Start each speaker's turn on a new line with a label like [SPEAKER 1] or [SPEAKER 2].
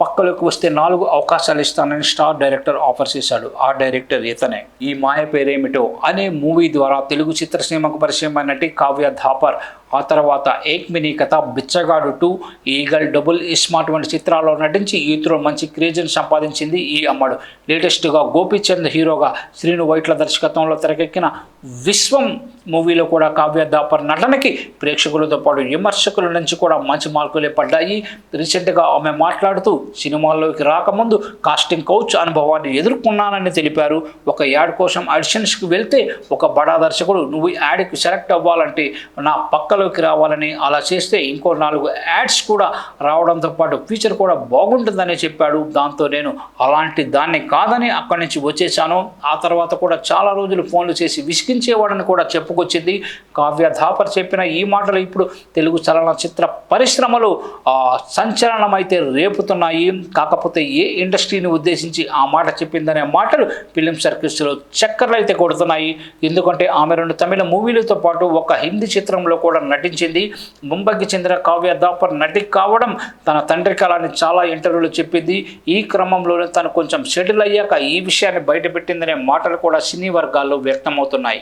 [SPEAKER 1] పక్కలోకి వస్తే నాలుగు అవకాశాలు ఇస్తానని స్టార్ డైరెక్టర్ ఆఫర్ చేశాడు. ఆ డైరెక్టర్ ఇతనే. ఈ మాయ పేరేమిటో అనే మూవీ ద్వారా తెలుగు చిత్రసీమకు పరిచయమైన నటి కావ్య ధాపర్ ఆ తర్వాత ఏక్ మినీ కథ బిచ్చగాడు టూ ఈగల్ డబుల్ ఇస్మార్ట్ వంటి చిత్రాల్లో నటించి ఈతులో మంచి క్రేజ్ని సంపాదించింది ఈ అమ్మడు. లేటెస్ట్గా గోపీచంద్ హీరోగా శ్రీను వైట్ల దర్శకత్వంలో తెరకెక్కిన విశ్వం మూవీలో కూడా కావ్య దాపర్ నటనకి ప్రేక్షకులతో పాటు విమర్శకుల నుంచి కూడా మంచి మార్కులే పడ్డాయి. రీసెంట్గా ఆమె మాట్లాడుతూ సినిమాల్లోకి రాకముందు కాస్టింగ్ కౌచ్ అనుభవాన్ని ఎదుర్కొన్నానని తెలిపారు. ఒక యాడ్ కోసం ఆడిషన్స్కి వెళ్తే ఒక బడా దర్శకుడు నువ్వు యాడ్కి సెలెక్ట్ అవ్వాలంటే నా పక్కలోకి రావాలని అలా చేస్తే ఇంకో నాలుగు యాడ్స్ కూడా రావడంతో పాటు ఫీచర్ కూడా బాగుంటుందని చెప్పాడు. దాంతో నేను అలాంటి దాన్ని కాదని అక్కడి నుంచి వచ్చేసాను. ఆ తర్వాత కూడా చాలా రోజులు ఫోన్లు చేసి విసిగించేవాడని కూడా చెప్పుకొచ్చింది. కావ్య ధాపర్ చెప్పిన ఈ మాటలు ఇప్పుడు తెలుగు చలనచిత్ర పరిశ్రమలు ఆ, సంచలనం అయితే రేపుతున్నాయి. కాకపోతే ఏ ఇండస్ట్రీని ఉద్దేశించి ఆ మాట చెప్పిందనే మాటలు ఫిలిం సర్కిల్స్లో చక్కర్లు అయితే కొడుతున్నాయి. ఎందుకంటే ఆమె రెండు తమిళ మూవీలతో పాటు ఒక హిందీ చిత్రంలో కూడా నటించింది. ముంబైకి చెందిన కావ్య దాపర్ నటి కావడం తన తండ్రి కళాన్ని చాలా ఇంటర్వ్యూలు చెప్పింది. ఈ క్రమంలోనే తను కొంచెం సెటిల్ అయ్యాక ఈ విషయాన్ని బయటపెట్టిందనే మాటలు కూడా సినీ వర్గాల్లో వ్యక్తమవుతున్నాయి.